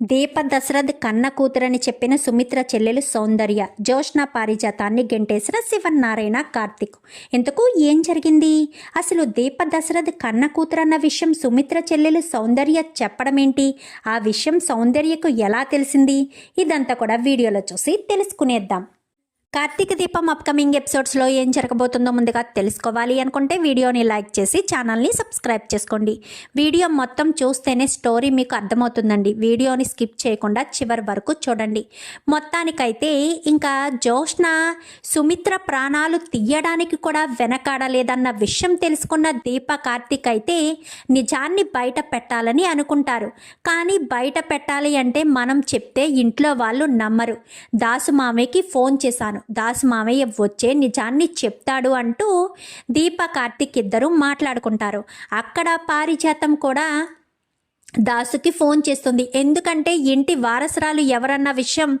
దీప దశరథ్ కన్న కూతురని చెప్పిన సుమిత్ర చెల్లెలు సౌందర్య జోష్ణ పారిజాతాన్ని గెంటేసిన శివన్నారాయణ కార్తిక్. ఇంతకు ఏం జరిగింది? అసలు దీప దశరథ్ కన్న కూతురన్న విషయం సుమిత్ర చెల్లెలు సౌందర్య చెప్పడమేంటి? ఆ విషయం సౌందర్యకు ఎలా తెలిసింది? ఇదంతా కూడా వీడియోలో చూసి తెలుసుకునేద్దాం. కార్తీక దీపం అప్కమింగ్ ఎపిసోడ్స్లో ఏం జరగబోతుందో ముందుగా తెలుసుకోవాలి అనుకుంటే వీడియోని లైక్ చేసి ఛానల్ని సబ్స్క్రైబ్ చేసుకోండి. వీడియో మొత్తం చూస్తేనే స్టోరీ మీకు అర్థమవుతుందండి. వీడియోని స్కిప్ చేయకుండా చివరి వరకు చూడండి. మొత్తానికైతే ఇంకా జోష్న సుమిత్ర ప్రాణాలు తీయడానికి కూడా వెనకాడలేదన్న విషయం తెలుసుకున్న దీప కార్తీక్ అయితే నిజాన్ని బయట పెట్టాలని అనుకుంటారు. కానీ బయట పెట్టాలి అంటే మనం చెప్తే ఇంట్లో వాళ్ళు నమ్మరు. దాసు మామయ్యకి ఫోన్ చేశాను. దాసు మామయ్య వచ్చే నిజాన్ని చెప్తాడు అంటూ దీప కార్తిక్ ఇద్దరు మాట్లాడుకుంటారు. అక్కడ పారిజాతం కూడా దాసుకి ఫోన్ చేస్తుంది. ఎందుకంటే ఇంటి వారసురాలు ఎవరన్న విషయం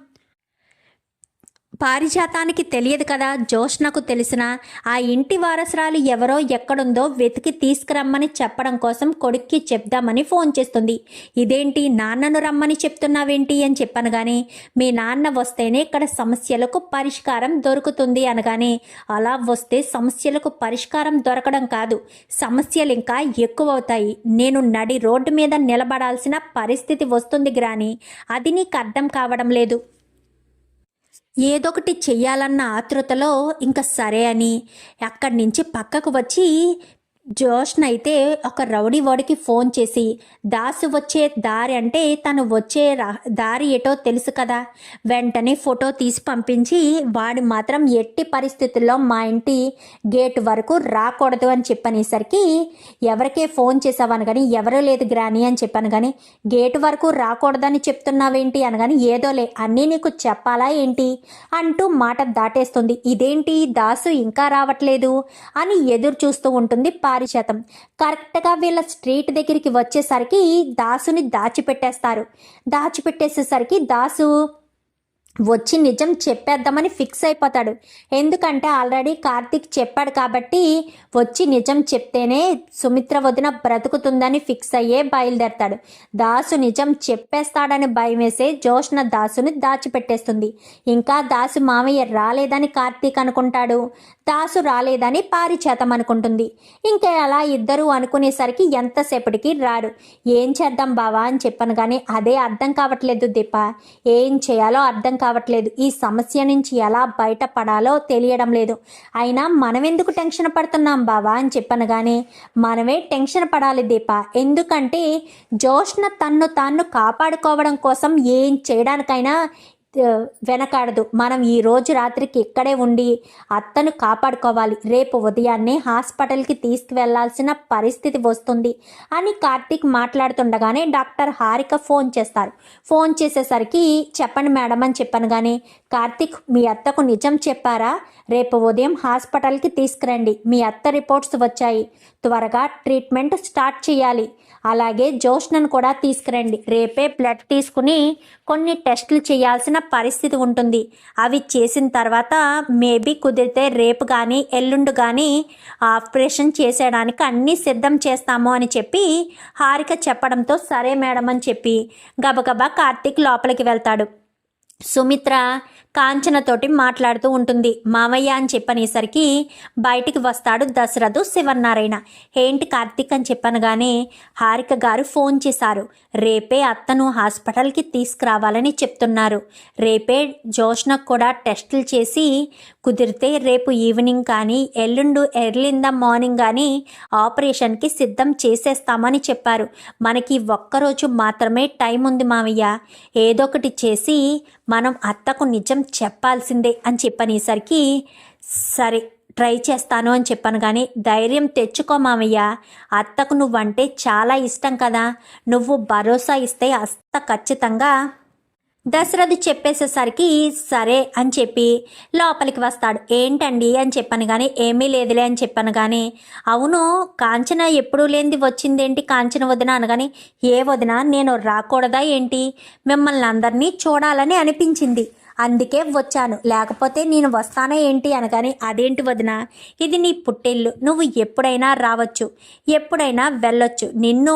పారిజాతానికి తెలియదు కదా జోష్నకు తెలిసిన ఆ ఇంటి వారసురాలు ఎవరో ఎక్కడుందో వెతికి తీసుకురమ్మని చెప్పడం కోసం కొడుక్కి చెప్దామని ఫోన్ చేస్తుంది. ఇదేంటి నాన్నను రమ్మని చెప్తున్నావేంటి అని చెప్పాను కానీ మీ నాన్న వస్తేనే ఇక్కడ సమస్యలకు పరిష్కారం దొరుకుతుంది అనగానే అలా వస్తే సమస్యలకు పరిష్కారం దొరకడం కాదు సమస్యలు ఇంకా ఎక్కువ అవుతాయి నేను నడి రోడ్డు మీద నిలబడాల్సిన పరిస్థితి వస్తుంది గ్రాని అది నీకు అర్థం కావడం లేదు. ఏదొకటి చెయ్యాలన్న ఆతృతలో ఇంకా సరే అని అక్కడి నుంచి పక్కకు వచ్చి జోష్న్ అయితే ఒక రౌడీ వాడికి ఫోన్ చేసి దాసు వచ్చే దారి అంటే తను వచ్చే దారి ఏటో తెలుసు కదా. వెంటనే ఫోటో తీసి పంపించి వాడు మాత్రం ఎట్టి పరిస్థితుల్లో మా ఇంటి గేట్ వరకు రాకూడదు అని చెప్పనేసరికి ఎవరికే ఫోన్ చేసావని కానీ ఎవరూ లేదు గ్రాని అని చెప్పాను కానీ గేట్ వరకు రాకూడదని చెప్తున్నావేంటి అనగాని ఏదోలే అన్నీ నీకు చెప్పాలా ఏంటి? అంటూ మాట దాటేస్తుంది. ఇదేంటి? దాసు ఇంకా రావట్లేదు అని ఎదురు చూస్తూ ఉంటుంది పారిజాతం. కరెక్ట్గా వీళ్ళ స్ట్రీట్ దగ్గరికి వచ్చేసరికి దాసుని దాచిపెట్టేస్తారు. దాచిపెట్టేసేసరికి దాసు వచ్చి నిజం చెప్పేద్దామని ఫిక్స్ అయిపోతాడు. ఎందుకంటే ఆల్రెడీ కార్తీక్ చెప్పాడు కాబట్టి వచ్చి నిజం చెప్తేనే సుమిత్ర వదిన బ్రతుకుతుందని ఫిక్స్ అయ్యే బయలుదేరతాడు. దాసు నిజం చెప్పేస్తాడని భయం వేసే జోష్న దాసుని దాచిపెట్టేస్తుంది. ఇంకా దాసు మామయ్య రాలేదని కార్తీక్ అనుకుంటాడు. దాసు రాలేదని పారిచేతం అనుకుంటుంది. ఇంకా అలా ఇద్దరు అనుకునేసరికి ఎంతసేపటికి రాడు. ఏం చేద్దాం బావా అని చెప్పాను కానీ అదే అర్థం కావట్లేదు దీప. ఏం చేయాలో అర్థం కావట్లేదు. ఈ సమస్య నుంచి ఎలా బయటపడాలో తెలియడం లేదు. అయినా మనం ఎందుకు టెన్షన్ పడుతున్నాం బావా అని చెప్పాను కానీ మనమే టెన్షన్ పడాలి దీప. ఎందుకంటే జోష్న తన్ను తాను కాపాడుకోవడం కోసం ఏం చేయడానికైనా వెనకాడదు. మనం ఈ రోజు రాత్రికి ఇక్కడే ఉండి అత్తను కాపాడుకోవాలి. రేపు ఉదయాన్నే హాస్పిటల్కి తీసుకువెళ్ళాల్సిన పరిస్థితి వస్తుంది అని కార్తీక్ మాట్లాడుతుండగానే డాక్టర్ హారిక ఫోన్ చేస్తారు. ఫోన్ చేసేసరికి చెప్పండి మేడం అని చెప్పాను కానీ కార్తీక్ మీ అత్తకు నిజం చెప్పారా? రేపు ఉదయం హాస్పిటల్కి తీసుకురండి. మీ అత్త రిపోర్ట్స్ వచ్చాయి. త్వరగా ట్రీట్మెంట్ స్టార్ట్ చేయాలి. అలాగే జోష్నను కూడా తీసుకురండి. రేపే బ్లడ్ తీసుకుని కొన్ని టెస్టులు చేయాల్సిన పరిస్థితి ఉంటుంది. అవి చేసిన తర్వాత మేబీ కుదిరితే రేపు కానీ ఎల్లుండి కానీ ఆపరేషన్ చేసేయడానికి అన్నీ సిద్ధం చేస్తాము అని చెప్పి హారిక చెప్పడంతో సరే మేడం అని చెప్పి గబగబా కార్తీక్ లోపలికి వెళ్తాడు. సుమిత్ర కాంచనతోటి మాట్లాడుతూ ఉంటుంది. మావయ్య అని చెప్పనేసరికి బయటికి వస్తాడు దశరథు శివనారాయణ ఏంటి కార్తీక్ అని చెప్పనగానే హారిక గారు ఫోన్ చేశారు. రేపే అత్తను హాస్పిటల్కి తీసుకురావాలని చెప్తున్నారు. రేపే జోష్నకు కూడా టెస్టులు చేసి కుదిరితే రేపు ఈవినింగ్ కానీ ఎల్లుండు ఎర్లీ ఇన్ ద మార్నింగ్ కానీ ఆపరేషన్కి సిద్ధం చేసేస్తామని చెప్పారు. మనకి ఒక్కరోజు మాత్రమే టైం ఉంది మావయ్య. ఏదో ఒకటి చేసి మనం అత్తకు నిజం చెప్పాల్సిందే అని చెప్పనేసరికి సరే ట్రై చేస్తాను అని చెప్పాను కానీ ధైర్యం తెచ్చుకో మామయ్య. అత్తకు నువ్వంటే చాలా ఇష్టం కదా. నువ్వు భరోసా ఇస్తే అస్త ఖచ్చితంగా దశరథ్ చెప్పేసేసరికి సరే అని చెప్పి లోపలికి వస్తాడు. ఏంటండి అని చెప్పాను కానీ ఏమీ లేదులే అని చెప్పాను కానీ అవును కాంచన ఎప్పుడూ లేనిది వచ్చిందేంటి కాంచన వదిన అనగాని ఏ వదిన నేను రాకూడదా ఏంటి? మిమ్మల్ని అందరినీ చూడాలని అనిపించింది. అందుకే వచ్చాను. లేకపోతే నేను వస్తానా ఏంటి అనగాని అదేంటి వదిన ఇది నీ పుట్టిల్లు. నువ్వు ఎప్పుడైనా రావచ్చు. ఎప్పుడైనా వెళ్ళొచ్చు. నిన్ను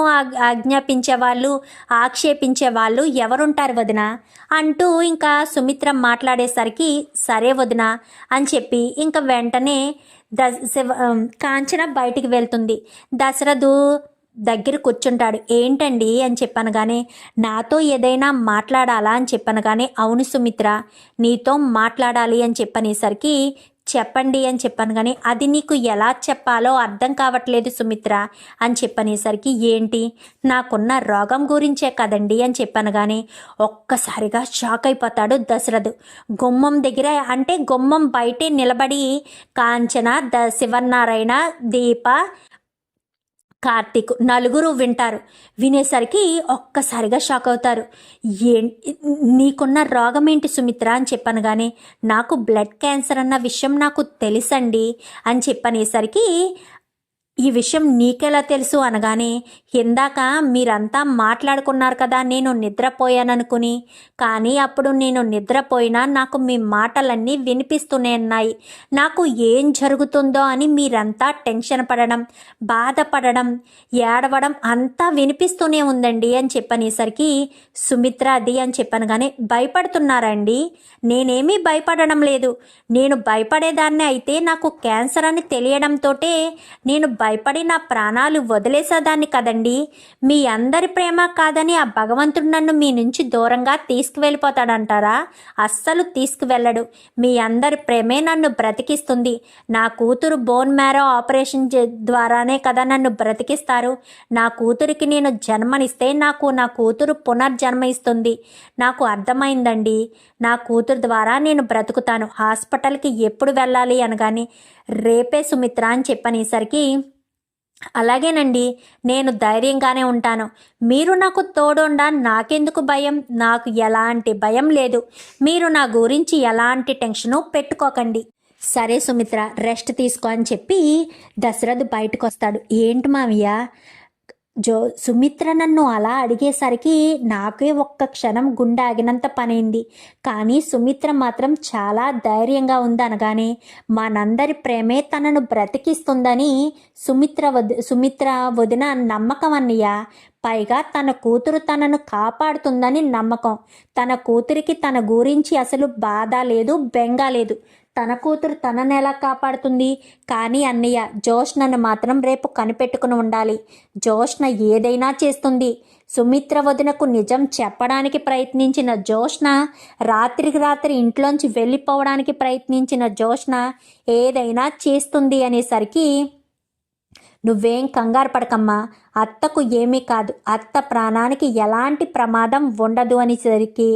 ఆజ్ఞాపించే వాళ్ళు ఆక్షేపించే వాళ్ళు ఎవరుంటారు వదిన? అంటూ ఇంకా సుమిత్ర మాట్లాడేసరికి సరే వదిన అని చెప్పి ఇంకా వెంటనే ద శివ కాంచన బయటికి వెళ్తుంది. దశరథు దగ్గర కూర్చుంటాడు ఏంటండి? అని చెప్పాను కానీ నాతో ఏదైనా మాట్లాడాలా? అని చెప్పాను కానీ అవును సుమిత్ర నీతో మాట్లాడాలి అని చెప్పనేసరికి చెప్పండి అని చెప్పాను కానీ అది నీకు ఎలా చెప్పాలో అర్థం కావట్లేదు సుమిత్ర అని చెప్పనేసరికి ఏంటి? నాకున్న రోగం గురించే కదండి? అని చెప్పాను కానీ ఒక్కసారిగా షాక్ అయిపోతాడు దశరథ్. గుమ్మం దగ్గర అంటే గుమ్మం బయటే నిలబడి కాంచన ద శివనారాయణ దీప కార్తీక్ నలుగురు వింటారు. వినేసరికి ఒక్కసారిగా షాక్ అవుతారు. ఏ నీకున్న రోగం ఏంటి సుమిత్ర అని చెప్పాను కానీ నాకు బ్లడ్ క్యాన్సర్ అన్న విషయం నాకు తెలుసండి అని చెప్పనేసరికి ఈ విషయం నీకెలా తెలుసు అనగానే ఇందాక మీరంతా మాట్లాడుకున్నారు కదా నేను నిద్రపోయాననుకుని. కానీ అప్పుడు నేను నిద్రపోయినా నాకు మీ మాటలన్నీ వినిపిస్తూనే ఉన్నాయి. నాకు ఏం జరుగుతుందో అని మీరంతా టెన్షన్ పడడం బాధపడడం ఏడవడం అంతా వినిపిస్తూనే ఉందండి అని చెప్పనేసరికి సుమిత్ర అది అని చెప్పాను కానీ భయపడుతున్నారండి. నేనేమీ భయపడడం లేదు. నేను భయపడేదాన్ని అయితే నాకు క్యాన్సర్ అని తెలియడంతోటే నేను భయపడి నా ప్రాణాలు వదిలేసేదాన్ని కదండి. మీ అందరి ప్రేమ కాదని ఆ భగవంతుడు నన్ను మీ నుంచి దూరంగా తీసుకువెళ్ళిపోతాడంటారా? అస్సలు తీసుకువెళ్ళడు. మీ అందరి ప్రేమే నన్ను బ్రతికిస్తుంది. నా కూతురు బోన్ మ్యారో ఆపరేషన్ చే- ద్వారానే కదా నన్ను బ్రతికిస్తారు. నా కూతురికి నేను జన్మనిస్తే నాకు నా కూతురు పునర్జన్మ ఇస్తుంది నాకు అర్థమైందండి. నా కూతురు ద్వారా నేను బ్రతుకుతాను. హాస్పిటల్కి ఎప్పుడు వెళ్ళాలి అనగాని రేపే సుమిత్ర అని చెప్పనేసరికి అలాగేనండి నేను ధైర్యంగానే ఉంటాను. మీరు నాకు తోడుండా నాకెందుకు భయం? నాకు ఎలాంటి భయం లేదు. మీరు నా గురించి ఎలాంటి టెన్షను పెట్టుకోకండి. సరే సుమిత్ర రెస్ట్ తీసుకో అని చెప్పి దశరథ్ బయటకు వస్తాడు ఏంటి మావయ్య జో సుమిత్ర నన్ను అలా అడిగేసరికి నాకే ఒక్క క్షణం గుండె ఆగినంత పనైంది. కానీ సుమిత్ర మాత్రం చాలా ధైర్యంగా ఉంది అనగానే మనందరి ప్రేమే తనను బ్రతికిస్తుందని సుమిత్ర వద్ సుమిత్ర వదిన నమ్మకం అన్నయ్య. పైగా తన కూతురు తనను కాపాడుతుందని నమ్మకం. తన కూతురికి తన గురించి అసలు బాధ లేదు బెంగ లేదు. తన కూతురు తనని ఎలా కాపాడుతుంది? కానీ అన్నయ్య జోష్నను మాత్రం రేపు కనిపెట్టుకుని ఉండాలి. జోష్న ఏదైనా చేస్తుంది. సుమిత్ర వదినకు నిజం చెప్పడానికి ప్రయత్నించిన జోష్న రాత్రికి రాత్రి ఇంట్లోంచి వెళ్ళిపోవడానికి ప్రయత్నించిన జోష్న ఏదైనా చేస్తుంది అనేసరికి నువ్వేం కంగారు పడకమ్మా. అత్తకు ఏమీ కాదు. అత్త ప్రాణానికి ఎలాంటి ప్రమాదం ఉండదు అనేసరికి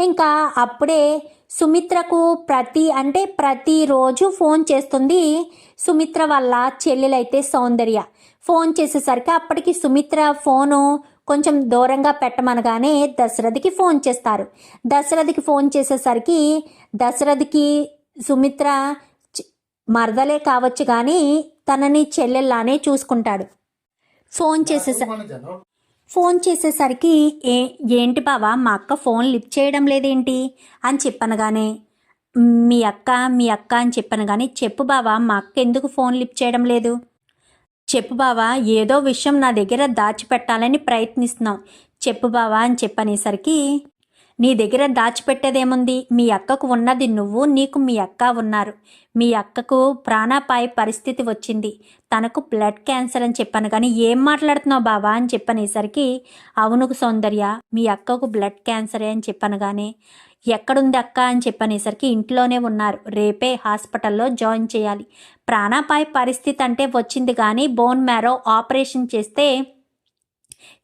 ఇంకా అప్పుడే సుమిత్రకు ప్రతి అంటే ప్రతిరోజు ఫోన్ చేస్తుంది సుమిత్ర వల్ల చెల్లెలైతే సౌందర్య. ఫోన్ చేసేసరికి అప్పటికి సుమిత్ర ఫోను కొంచెం దూరంగా పెట్టమనగానే దశరథికి ఫోన్ చేస్తారు. దశరథికి ఫోన్ చేసేసరికి దశరథికి సుమిత్ర మరదలే కావచ్చు కానీ తనని చెల్లెల్లానే చూసుకుంటాడు. ఫోన్ చేసేస ఫోన్ చేసేసరికి ఏ ఏంటి బావా మా అక్క ఫోన్ లిఫ్ట్ చేయడం లేదేంటి? అని చెప్పనగానే మీ అక్క మీ అక్క అని చెప్పాను కానీ చెప్పు బావా మా అక్క ఎందుకు ఫోన్ లిఫ్ట్ చేయడం లేదు? చెప్పు బావా ఏదో విషయం నా దగ్గర దాచిపెట్టాలని ప్రయత్నిస్తున్నాం. చెప్పు బావా అని చెప్పనేసరికి నీ దగ్గర దాచిపెట్టేదేముంది? మీ అక్కకు ఉన్నది నువ్వు నీకు మీ అక్క ఉన్నారు. మీ అక్కకు ప్రాణాపాయ పరిస్థితి వచ్చింది. తనకు బ్లడ్ క్యాన్సర్ అని చెప్పాను కానీ ఏం మాట్లాడుతున్నావు బావా అని చెప్పనేసరికి అవును సౌందర్య మీ అక్కకు బ్లడ్ క్యాన్సరే అని చెప్పాను కానీ ఎక్కడుంది అక్క అని చెప్పనేసరికి ఇంట్లోనే ఉన్నారు. రేపే హాస్పిటల్లో జాయిన్ చేయాలి. ప్రాణాపాయ పరిస్థితి అంటే వచ్చింది కానీ బోన్ మ్యారో ఆపరేషన్ చేస్తే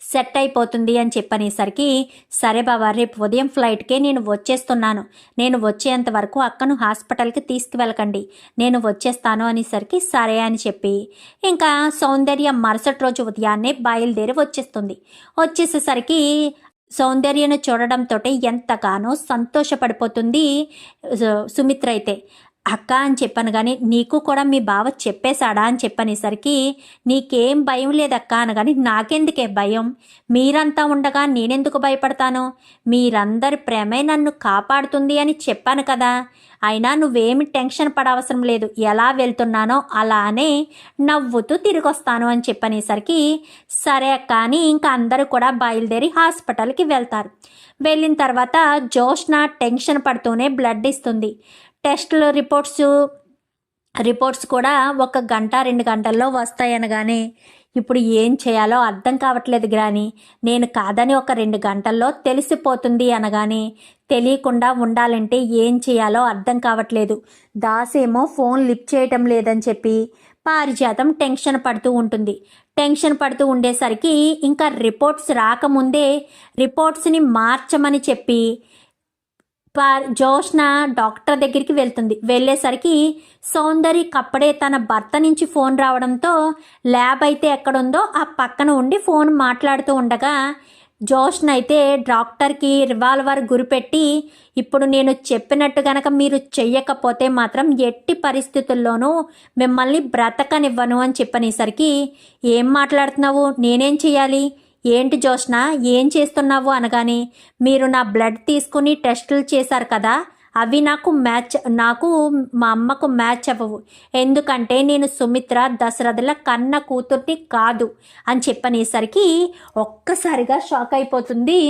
సెట్ అయిపోతుంది అని చెప్పనేసరికి సరే బావా రేపు ఉదయం ఫ్లైట్కే నేను వచ్చేస్తున్నాను. నేను వచ్చేంత వరకు అక్కను హాస్పిటల్కి తీసుకువెళ్ళకండి. నేను వచ్చేస్తాను అనేసరికి సరే అని చెప్పి ఇంకా సౌందర్య మరుసటి రోజు ఉదయాన్నే బయలుదేరి వచ్చేస్తుంది. వచ్చేసేసరికి సౌందర్యను చూడడంతో ఎంతగానో సంతోషపడిపోతుంది సు- సుమిత్ర అయితే. అక్క అని చెప్పాను కానీ నీకు కూడా మీ బావ చెప్పేశాడా అని చెప్పనేసరికి నీకేం భయం లేదక్క అనగాని నాకెందుకే భయం? మీరంతా ఉండగా నేనెందుకు భయపడతాను? మీరందరి ప్రేమే నన్ను కాపాడుతుంది అని చెప్పాను కదా. అయినా నువ్వేమి టెన్షన్ పడవసరం లేదు. ఎలా వెళ్తున్నానో అలానే నవ్వుతూ తిరిగొస్తాను అని చెప్పనేసరికి సరే అక్క అని ఇంకా అందరూ కూడా బయలుదేరి హాస్పిటల్కి వెళ్తారు. వెళ్ళిన తర్వాత జోష్న టెన్షన్ పడుతూనే బ్లడ్ ఇస్తుంది. టెస్టులు రిపోర్ట్స్ రిపోర్ట్స్ కూడా ఒక గంట రెండు గంటల్లో వస్తాయనగానే ఇప్పుడు ఏం చేయాలో అర్థం కావట్లేదు గ్రాని. నేను కాదని ఒక రెండు గంటల్లో తెలిసిపోతుంది అనగానే తెలియకుండా ఉండాలంటే ఏం చేయాలో అర్థం కావట్లేదు. దాసేమో ఫోన్ లిఫ్ట్ చేయటం లేదని చెప్పి పారిజాతం టెన్షన్ పడుతూ ఉంటుంది. టెన్షన్ పడుతూ ఉండేసరికి ఇంకా రిపోర్ట్స్ రాకముందే రిపోర్ట్స్ని మార్చమని చెప్పి జోష్న డాక్టర్ దగ్గరికి వెళ్తుంది. వెళ్ళేసరికి సౌందర్య కప్పుడే తన భర్త నుంచి ఫోన్ రావడంతో ల్యాబ్ అయితే ఎక్కడుందో ఆ పక్కన ఉండి ఫోన్ మాట్లాడుతూ ఉండగా జోష్న అయితే డాక్టర్కి రివాల్వర్ గురిపెట్టి ఇప్పుడు నేను చెప్పినట్టు గనక మీరు చెయ్యకపోతే మాత్రం ఎట్టి పరిస్థితుల్లోనూ మిమ్మల్ని బ్రతకనివ్వను అని చెప్పనేసరికి ఏం మాట్లాడుతున్నావు? నేనేం చేయాలి ఏంటి జోష్న ఏం చేస్తున్నావు అనగానే మీరు నా బ్లడ్ తీసుకుని టెస్టులు చేశారు కదా అవి నాకు మ్యాచ్ నాకు మా అమ్మకు మ్యాచ్ అవ్వవు. ఎందుకంటే నేను సుమిత్ర దశరథుల కన్న కూతుర్ని కాదు అని చెప్పనేసరికి ఒక్కసారిగా షాక్ అయిపోతుంది.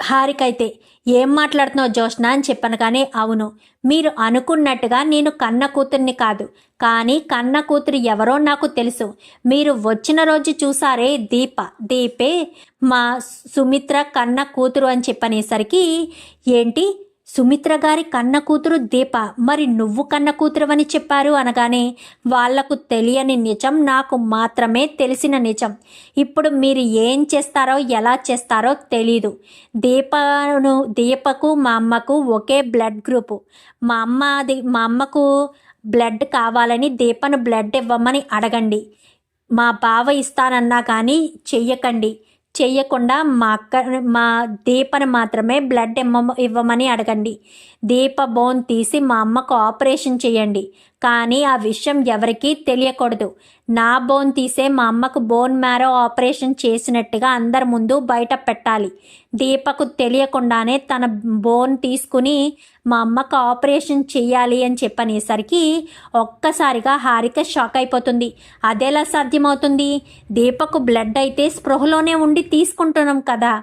హారికైతే ఏం మాట్లాడుతున్నావు జోష్న? అని చెప్పాను కానీ అవును. మీరు అనుకున్నట్టుగా నేను కన్న కూతుర్ని కాదు. కానీ కన్న కూతురు ఎవరో నాకు తెలుసు. మీరు వచ్చిన రోజు చూసారే దీప. దీపే మా సుమిత్ర కన్న కూతురు అని చెప్పనేసరికి ఏంటి? సుమిత్ర గారి కన్న కూతురు దీప. మరి నువ్వు కన్న కూతురు అని చెప్పారు అనగానే వాళ్ళకు తెలియని నిజం నాకు మాత్రమే తెలిసిన నిజం. ఇప్పుడు మీరు ఏం చేస్తారో ఎలా చేస్తారో తెలీదు. దీపను దీపకు మా అమ్మకు ఒకే బ్లడ్ గ్రూపు. మా అమ్మ అది మా అమ్మకు బ్లడ్ కావాలని దీపను బ్లడ్ ఇవ్వమని అడగండి. మా బావ ఇస్తానన్నా కానీ చెయ్యకండి. చేయకుండా మా అక్క మా దీపను మాత్రమే బ్లడ్ ఇమ్మ ఇవ్వమని అడగండి. దీప బోన్ తీసి మా అమ్మకు ఆపరేషన్ చేయండి. కానీ ఆ విషయం ఎవరికీ తెలియకూడదు. నా బోన్ తీసే మా అమ్మకు బోన్ మ్యారో ఆపరేషన్ చేసినట్టుగా అందరి ముందు బయట పెట్టాలి. దీపకు తెలియకుండానే తన బోన్ తీసుకుని మా అమ్మకు ఆపరేషన్ చేయాలి అని చెప్పనేసరికి ఒక్కసారిగా హారిక షాక్ అయిపోతుంది. అదెలా సాధ్యమవుతుంది? దీపకు బ్లడ్ అయితే స్పృహలోనే ఉండి తీసుకుంటున్నాం కదా.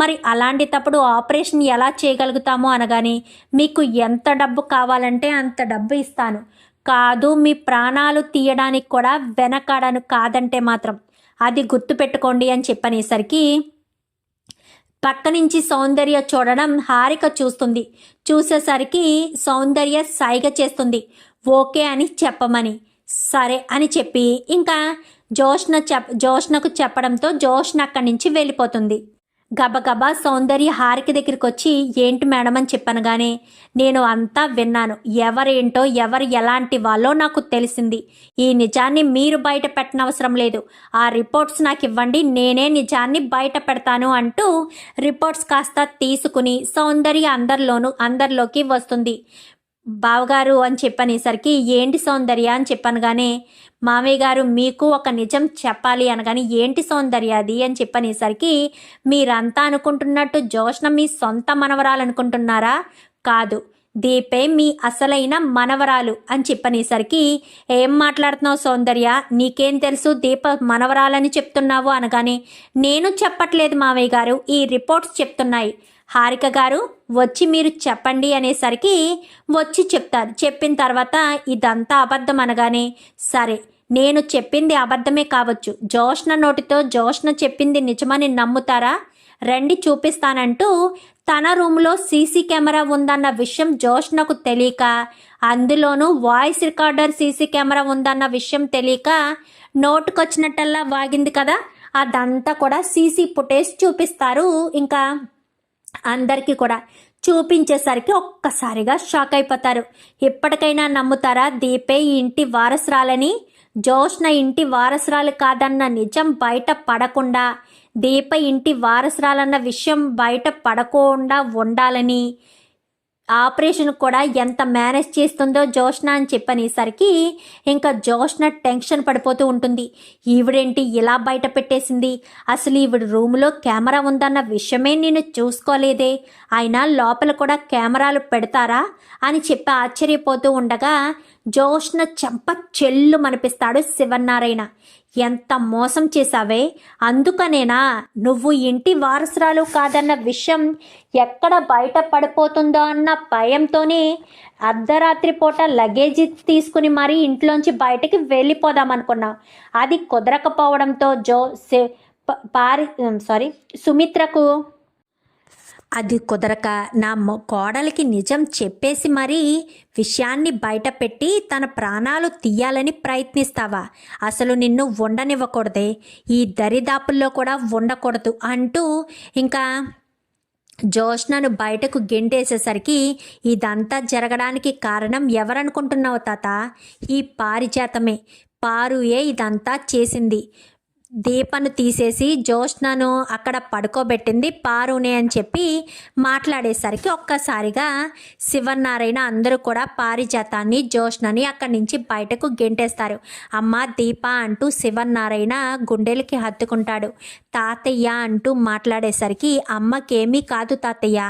మరి అలాంటి తప్పుడు ఆపరేషన్ ఎలా చేయగలుగుతాము అనగానే మీకు ఎంత డబ్బు కావాలంటే అంత డబ్బు ఇస్తాను. కాదు మీ ప్రాణాలు తీయడానికి కూడా వెనకాడను కాదంటే మాత్రం. అది గుర్తుపెట్టుకోండి అని చెప్పనేసరికి పక్క నుంచి సౌందర్య చూడడం హారిక చూస్తుంది. చూసేసరికి సౌందర్య సైగ చేస్తుంది. ఓకే అని చెప్పమని. సరే అని చెప్పి ఇంకా జోష్న చెప్ జోష్నకు చెప్పడంతో జోష్న అక్కడి నుంచి వెళ్ళిపోతుంది. గబగబా సౌందర్య హారిక దగ్గరికి వచ్చి ఏంటి మేడం అని చెప్పనగానే నేను అంతా విన్నాను. ఎవరేంటో ఎవరు ఎలాంటి వాళ్ళో నాకు తెలిసింది. ఈ నిజాన్ని మీరు బయట పెట్టనవసరం లేదు. ఆ రిపోర్ట్స్ నాకు ఇవ్వండి. నేనే నిజాన్ని బయట పెడతాను అంటూ రిపోర్ట్స్ కాస్త తీసుకుని సౌందర్య అందరిలోనూ అందరిలోకి వస్తుంది. బావగారు అని చెప్పనేసరికి ఏంటి సౌందర్య? అని చెప్పనగానే మామయ్య గారు మీకు ఒక నిజం చెప్పాలి అనగానే ఏంటి సౌందర్య అది? అని చెప్పనేసరికి మీరంతా అనుకుంటున్నట్టు జోష్ణ మీ సొంత మనవరాలు అనుకుంటున్నారా? కాదు దీపే మీ అసలైన మనవరాలు అని చెప్పనేసరికి ఏం మాట్లాడుతున్నావు సౌందర్య? నీకేం తెలుసు దీప మనవరాలని చెప్తున్నావు? అనగానే నేను చెప్పట్లేదు మావయ్య గారు ఈ రిపోర్ట్స్ చెప్తున్నాయి. హారిక గారు వచ్చి మీరు చెప్పండి అనేసరికి వచ్చి చెప్తారు. చెప్పిన తర్వాత ఇదంతా అబద్ధం అనగానే సరే నేను చెప్పింది అబద్ధమే కావచ్చు. జోష్న నోటితో జోష్న చెప్పింది నిజమని నమ్ముతారా? రండి చూపిస్తానంటూ తన రూమ్లో సీసీ కెమెరా ఉందన్న విషయం జోష్నకు తెలియక అందులోనూ వాయిస్ రికార్డర్ సీసీ కెమెరా ఉందన్న విషయం తెలియక నోటుకొచ్చినట్టల్లా వాగింది కదా. అదంతా కూడా సీసీ ఫుటేజ్ చూపిస్తారు. ఇంకా అందరికీ కూడా చూపించేసరికి ఒక్కసారిగా షాక్ అయిపోతారు. ఎప్పటికైనా నమ్ముతారా? దీపే ఈ ఇంటి వారసురాలని? జోష్న ఇంటి వారసురాలు కాదన్న నిజం బయట పడకుండా దీప ఇంటి వారసురాలన్న విషయం బయట పడకుండా ఉండాలని ఆపరేషన్ కూడా ఎంత మేనేజ్ చేస్తుందో జోష్న అని చెప్పనేసరికి ఇంకా జోష్న టెన్షన్ పడిపోతూ ఉంటుంది. ఈవిడేంటి ఇలా బయట పెట్టేసింది? అసలు ఈవిడ రూమ్లో కెమెరా ఉందన్న విషయమే నేను చూసుకోలేదే. అయినా లోపల కూడా కెమెరాలు పెడతారా? అని చెప్పి ఆశ్చర్యపోతూ ఉండగా జోష్న చెంప చెల్లు మనిపిస్తాడు శివనారాయణ ఎంత మోసం చేశావే? అందుకనేనా నువ్వు ఇంటి వారసురాలు కాదన్న విషయం ఎక్కడ బయట పడిపోతుందో అన్న భయంతోనే అర్ధరాత్రి పూట లగేజీ తీసుకుని మరీ ఇంట్లోంచి బయటకి వెళ్ళిపోదామనుకున్నాం. అది కుదరకపోవడంతో జో సె- పారి సారీ సుమిత్రకు అది కుదరక నా కోడలికి నిజం చెప్పేసి మరీ విషయాన్ని బయటపెట్టి తన ప్రాణాలు తీయాలని ప్రయత్నిస్తావా? అసలు నిన్ను ఉండనివ్వకూడదే. ఈ దరిదాపుల్లో కూడా ఉండకూడదు అంటూ ఇంకా జోష్నను బయటకు గెంటేసేసరికి ఇదంతా జరగడానికి కారణం ఎవరనుకుంటున్నావు తాత? ఈ పారిజాతమే. పారుయే ఇదంతా చేసింది. దీపను తీసేసి జ్యోష్నను అక్కడ పడుకోబెట్టింది పారునే అని చెప్పి మాట్లాడేసరికి ఒక్కసారిగా శివనారాయణ అందరూ కూడా పారిజాతాన్ని జ్యోష్నని అక్కడి నుంచి బయటకు గెంటేస్తారు. అమ్మ దీప అంటూ శివనారాయణ గుండెలకి హత్తుకుంటాడు. తాతయ్య అంటూ మాట్లాడేసరికి అమ్మకేమీ కాదు తాతయ్య.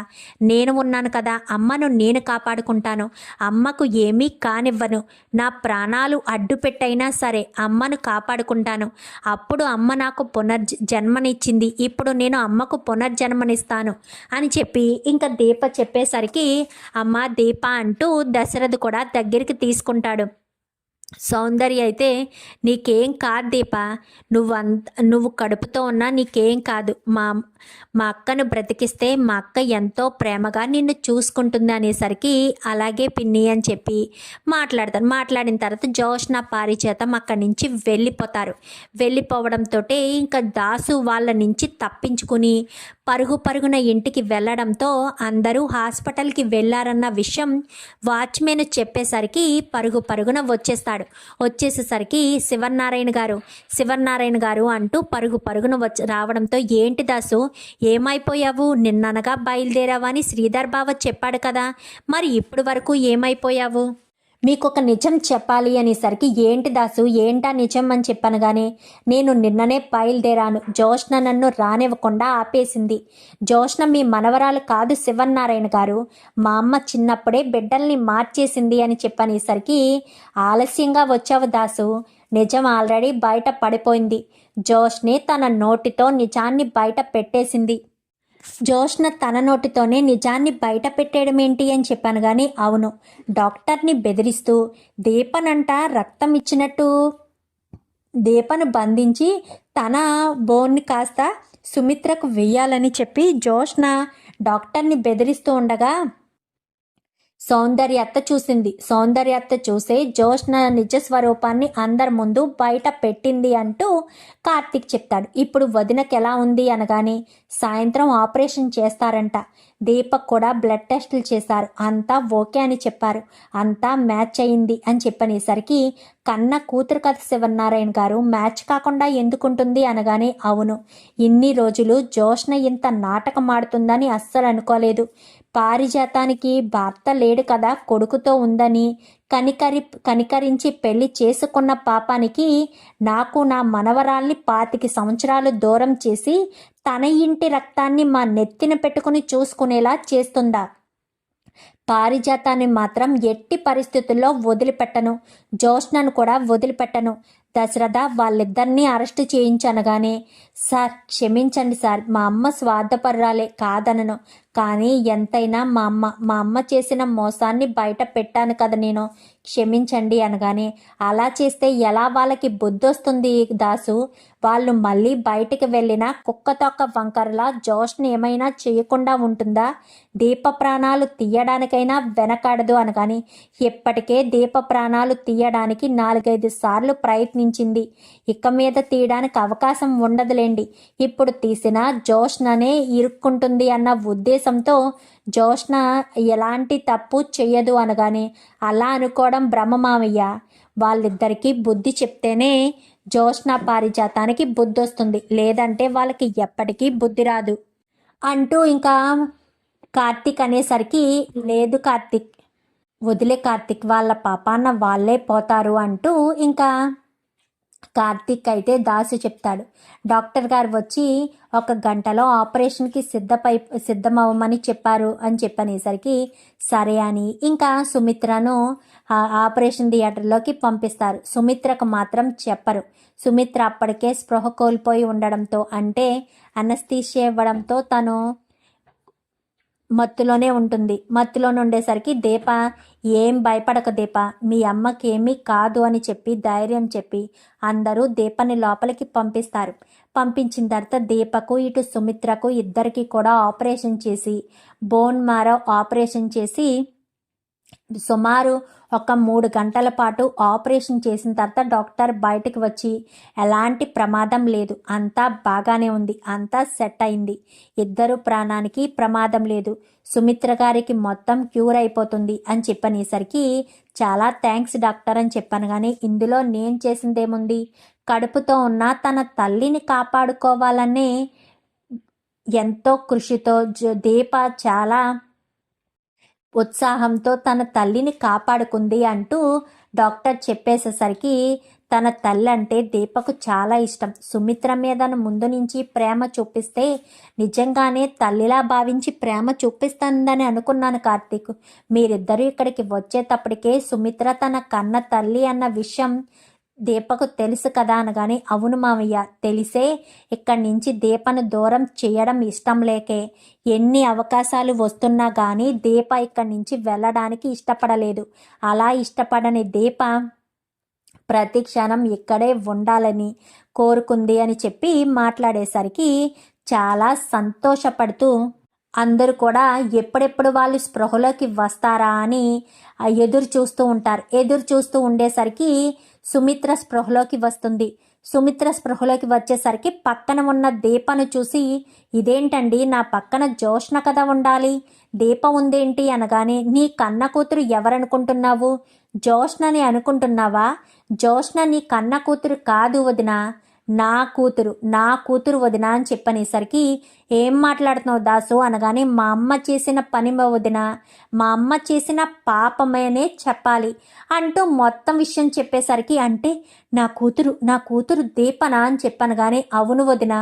నేను ఉన్నాను కదా అమ్మను నేను కాపాడుకుంటాను. అమ్మకు ఏమీ కానివ్వను. నా ప్రాణాలు అడ్డు పెట్టైనా సరే అమ్మను కాపాడుకుంటాను. అప్పుడు అమ్మ నాకు పునర్జ జన్మనిచ్చింది. ఇప్పుడు నేను అమ్మకు పునర్జన్మనిస్తాను అని చెప్పి ఇంకా దీప చెప్పేసరికి అమ్మ దీప అంటూ దశరథ్ కూడా దగ్గరికి తీసుకుంటాడు. సౌందర్య అయితే నీకేం కాదు దీప. నువ్వు అంత నువ్వు కడుపుతో ఉన్నా నీకేం కాదు. మా మా అక్కను బ్రతికిస్తే మా అక్క ఎంతో ప్రేమగా నిన్ను చూసుకుంటుంది అనేసరికి అలాగే పిన్ని అని చెప్పి మాట్లాడతారు. మాట్లాడిన తర్వాత జోష్న పారిచేతం అక్కడి నుంచి వెళ్ళిపోతారు. వెళ్ళిపోవడంతో ఇంకా దాసు వాళ్ళ నుంచి తప్పించుకుని పరుగు పరుగున ఇంటికి వెళ్ళడంతో అందరూ హాస్పిటల్కి వెళ్ళారన్న విషయం వాచ్మెన్ చెప్పేసరికి పరుగు పరుగున వచ్చేస్తాడు. వచ్చేసేసరికి శివనారాయణ గారు శివనారాయణ గారు అంటూ పరుగు పరుగున వచ్చి రావడంతో ఏంటి దాసు ఏమైపోయావు? నిన్ననగా బయలుదేరావని శ్రీధర్ బావ చెప్పాడు కదా. మరి ఇప్పుడు వరకు ఏమైపోయావు? మీకు ఒక నిజం చెప్పాలి అనేసరికి ఏంటి దాసు? ఏంటా నిజం? అని చెప్పనగానే నేను నిన్ననే బయలుదేరాను. జోష్న నన్ను రానివ్వకుండా ఆపేసింది. జోష్న మీ మనవరాలు కాదు శివన్నారాయణ గారు. మా అమ్మ చిన్నప్పుడే బిడ్డల్ని మార్చేసింది అని చెప్పనేసరికి ఆలస్యంగా వచ్చావు దాసు. నిజం ఆల్రెడీ బయట పడిపోయింది. జోష్ని తన నోటితో నిజాన్ని బయట పెట్టేసింది. జోష్న తన నోటితోనే నిజాన్ని బయట పెట్టేయడం ఏంటి అని చెప్పాను కానీ అవును. డాక్టర్ని బెదిరిస్తూ దీపనంట రక్తం ఇచ్చినట్టు. దీపను బంధించి తన బోన్ని కాస్త సుమిత్రకు వెయ్యాలని చెప్పి జోష్న డాక్టర్ని బెదిరిస్తూ ఉండగా సౌందర్యత్త చూసింది. సౌందర్యత్త చూసే జోష్న నిజ స్వరూపాన్ని అందరి ముందు బయట పెట్టింది అంటూ కార్తీక్ చెప్తాడు. ఇప్పుడు వదినకి ఎలా ఉంది అనగానే సాయంత్రం ఆపరేషన్ చేస్తారంట. దీపక్ కూడా బ్లడ్ టెస్టులు చేశారు. అంతా ఓకే అని చెప్పారు. అంతా మ్యాచ్ అయింది అని చెప్పనేసరికి కన్న కూతురు కథ శివనారాయణ గారు మ్యాచ్ కాకుండా ఎందుకుంటుంది అనగానే అవును ఇన్ని రోజులు జోష్న ఇంత నాటకం ఆడుతుందని అస్సలు అనుకోలేదు. పారిజాతానికి భర్త లేడు కదా కొడుకుతో ఉందని కనికరి కనికరించి పెళ్ళి చేసుకున్న పాపానికి నాకు నా మనవరాల్ని పాతికి సంవత్సరాలు దూరం చేసి తన ఇంటి రక్తాన్ని మా నెత్తిన పెట్టుకుని చూసుకునేలా చేస్తుందా? పారిజాతాన్ని మాత్రం ఎట్టి పరిస్థితుల్లో వదిలిపెట్టను. జోష్నను కూడా వదిలిపెట్టను. దశరథ వాళ్ళిద్దరినీ అరెస్టు చేయించనగానే సార్ క్షమించండి సార్ మా అమ్మ స్వార్థపరురాలే కాదనను. కానీ ఎంతైనా మా అమ్మ మా అమ్మ చేసిన మోసాన్ని బయట పెట్టాను కదా నేను. క్షమించండి అనగానే అలా చేస్తే ఎలా వాళ్ళకి బుద్ధొస్తుంది దాసు? వాళ్ళు మళ్ళీ బయటికి వెళ్ళిన కుక్క తొక్క వంకరలా జోష్ని ఏమైనా చేయకుండా ఉంటుందా? దీప ప్రాణాలు తీయడానికైనా వెనకాడదు అనగాని ఇప్పటికే దీప ప్రాణాలు తీయడానికి నాలుగైదు సార్లు ప్రయత్నించింది. ఇక మీద తీయడానికి అవకాశం ఉండదులేండి. ఇప్పుడు తీసిన జోష్ననే ఇరుక్కుంటుంది అన్న ఉద్దేశం ఉద్దేశంతో జోష్న ఎలాంటి తప్పు చెయ్యదు అనగానే అలా అనుకోవడం బ్రహ్మమావయ్య వాళ్ళిద్దరికీ బుద్ధి చెప్తేనే జోష్న పారిజాతానికి బుద్ధి వస్తుంది లేదంటే వాళ్ళకి ఎప్పటికీ బుద్ధి రాదు. అంటూ ఇంకా కార్తీక్ అనేసరికి లేదు కార్తీక్ వదిలే కార్తీక్ వాళ్ళ పాపాన్న వాళ్ళే పోతారు అంటూ ఇంకా కార్తీక్ అయితే దాసు చెప్తాడు. డాక్టర్ గారు వచ్చి ఒక గంటలో ఆపరేషన్కి సిద్ధపై సిద్ధమవ్వమని చెప్పారు అని చెప్పనేసరికి సరే అని ఇంకా సుమిత్రను ఆ ఆపరేషన్ థియేటర్లోకి పంపిస్తారు. సుమిత్రకు మాత్రం చెప్పరు. సుమిత్ర అప్పటికే స్పృహ కోల్పోయి ఉండడంతో అంటే అనస్తీష ఇవ్వడంతో తను మత్తులోనే ఉంటుంది. మత్తులోనే ఉండేసరికి దీప ఏం భయపడక దీప మీ అమ్మకి కాదు అని చెప్పి ధైర్యం చెప్పి అందరూ దీపని లోపలికి పంపిస్తారు. పంపించిన తర్వాత దీపకు ఇటు సుమిత్రకు ఇద్దరికి కూడా ఆపరేషన్ చేసి బోన్ మారో ఆపరేషన్ చేసి సుమారు ఒక మూడు గంటల పాటు ఆపరేషన్ చేసిన తర్వాత డాక్టర్ బయటకు వచ్చి ఎలాంటి ప్రమాదం లేదు. అంతా బాగానే ఉంది. అంతా సెట్ అయింది. ఇద్దరు ప్రాణానికి ప్రమాదం లేదు. సుమిత్ర గారికి మొత్తం క్యూర్ అయిపోతుంది అని చెప్పనేసరికి చాలా థ్యాంక్స్ డాక్టర్ అని చెప్పాను కానీ ఇందులో నేను చేసిందేముంది? కడుపుతో ఉన్న తన తల్లిని కాపాడుకోవాలనే ఎంతో కృషితో జ- దీప చాలా ఉత్సాహంతో తన తల్లిని కాపాడుకుంది అంటూ డాక్టర్ చెప్పేసేసరికి తన తల్లి అంటే దీపకు చాలా ఇష్టం. సుమిత్ర మీద ముందు నుంచి ప్రేమ చూపిస్తే నిజంగానే తల్లిలా భావించి ప్రేమ చూపిస్తుందని అనుకున్నాను కార్తీక్. మీరిద్దరూ ఇక్కడికి వచ్చేటప్పటికే సుమిత్ర తన కన్న తల్లి అన్న విషయం దీపకు తెలుసు కదా అనగానే అవును మామయ్య తెలిసే ఇక్కడి నుంచి దీపను దూరం చేయడం ఇష్టం లేకే. ఎన్ని అవకాశాలు వస్తున్నా కానీ దీప ఇక్కడి నుంచి వెళ్ళడానికి ఇష్టపడలేదు. అలా ఇష్టపడని దీప ప్రతి క్షణం ఇక్కడే ఉండాలని కోరుకుంది అని చెప్పి మాట్లాడేసరికి చాలా సంతోషపడుతూ అందరూ కూడా ఎప్పుడెప్పుడు వాళ్ళు స్పృహలోకి వస్తారా అని ఎదురు చూస్తూ ఉంటారు. ఎదురు చూస్తూ ఉండేసరికి సుమిత్ర స్పృహలోకి వస్తుంది. సుమిత్ర స్పృహలోకి వచ్చేసరికి పక్కన ఉన్న దీపను చూసి ఇదేంటండి నా పక్కన జోష్ణ కదా ఉండాలి? దీప ఉందేంటి అనగానే నీ కన్న కూతురు ఎవరనుకుంటున్నావు? జోష్ణని అనుకుంటున్నావా? జోష్ణ నీ కన్న కూతురు కాదు వదినా. నా కూతురు నా కూతురు వదిన అని చెప్పనేసరికి ఏం మాట్లాడుతున్నావు దాసు? అనగానే మా అమ్మ చేసిన పని వదిన మా అమ్మ చేసిన పాపమేనే చెప్పాలి అంటూ మొత్తం విషయం చెప్పేసరికి అంటే నా కూతురు నా కూతురు దీపన? అని చెప్పాను కానీ అవును వదిన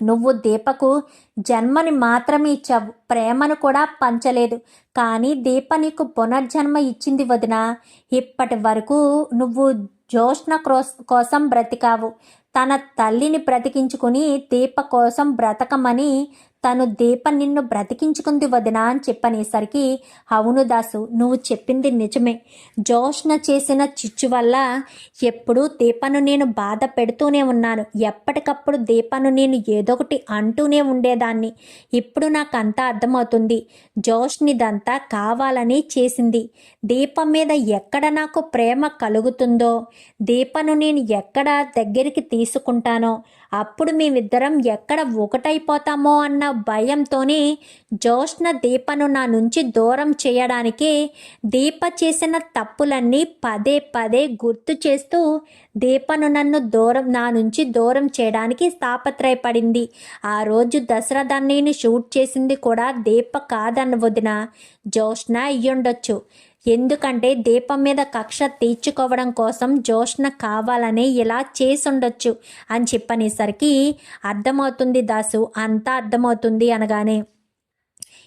నువ్వు దీపకు జన్మని మాత్రమే ఇచ్చావు ప్రేమను కూడా పంచలేదు. కానీ దీప నీకు పునర్జన్మ ఇచ్చింది వదిన. ఇప్పటి వరకు నువ్వు జ్యోష్ణ క్రోస్ కోసం బ్రతికావు. తన తల్లిని బ్రతికించుకుని దీప కోసం బ్రతకమని తను దీప నిన్ను బ్రతికించుకుంది వదినా అని చెప్పనేసరికి అవును దాసు నువ్వు చెప్పింది నిజమే. జోష్న చేసిన చిచ్చు వల్ల ఎప్పుడూ దీపను నేను బాధ పెడుతూనే ఉన్నాను. ఎప్పటికప్పుడు దీపను నేను ఏదో ఒకటి అంటూనే ఉండేదాన్ని. ఇప్పుడు నాకు అంతా అర్థమవుతుంది జోష్నిదంతా కావాలని చేసింది. దీపం మీద ఎక్కడ నాకు ప్రేమ కలుగుతుందో దీపను నేను ఎక్కడ దగ్గరికి తీసుకుంటానో అప్పుడు మేమిద్దరం ఎక్కడ ఒకటైపోతామో అన్న భయంతోనే జోష్ణ దీపను నా నుంచి దూరం చేయడానికి దీప చేసిన తప్పులన్నీ పదే పదే గుర్తు చేస్తూ దీపను నన్ను దూరం నా నుంచి దూరం చేయడానికి తాపత్రయపడింది ఆ రోజు దసరా నేను షూట్ చేసింది కూడా దీప కాదన్న వదిన జోష్ణ అయ్యుండొచ్చు. ఎందుకంటే దీపం మీద కక్ష తీర్చుకోవడం కోసం జోష్న కావాలని ఇలా చేసుండొచ్చు అని చెప్పనేసరికి అర్థమవుతుంది దాసు అంతా అర్థమవుతుంది అనగానే.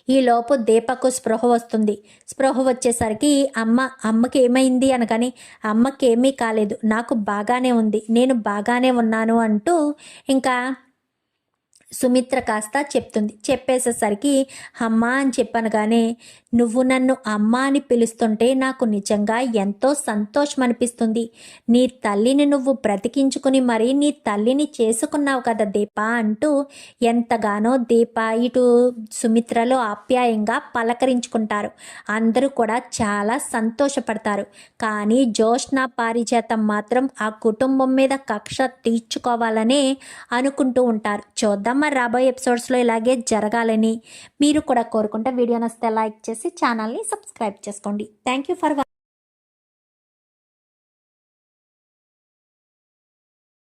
ఈలోపు దీపకు స్పృహ వస్తుంది. స్పృహ వచ్చేసరికి అమ్మ అమ్మకి ఏమైంది అనగాని అమ్మకి ఏమీ కాలేదు. నాకు బాగానే ఉంది. నేను బాగానే ఉన్నాను అంటూ ఇంకా సుమిత్ర కాస్త చెప్తుంది. చెప్పేసేసరికి అమ్మ అని చెప్పనగానే నువ్వు నన్ను అమ్మ అని పిలుస్తుంటే నాకు నిజంగా ఎంతో సంతోషం అనిపిస్తుంది నీ తల్లిని నువ్వు బ్రతికించుకుని మరీ నీ తల్లిని చేసుకున్నావు కదా దీప అంటూ ఎంతగానో దీప ఇటు సుమిత్రలో ఆప్యాయంగా పలకరించుకుంటారు. అందరూ కూడా చాలా సంతోషపడతారు. కానీ జోష్ణ పారిజాతం మాత్రం ఆ కుటుంబం మీద కక్ష తీర్చుకోవాలనే అనుకుంటూ ఉంటారు. చూద్దాం మరి రాబోయే ఎపిసోడ్స్లో ఇలాగే జరగాలని మీరు కూడా కోరుకుంటే వీడియో నస్తే లైక్ చేసి ఛానల్ని సబ్స్క్రైబ్ చేసుకోండి. Thank you for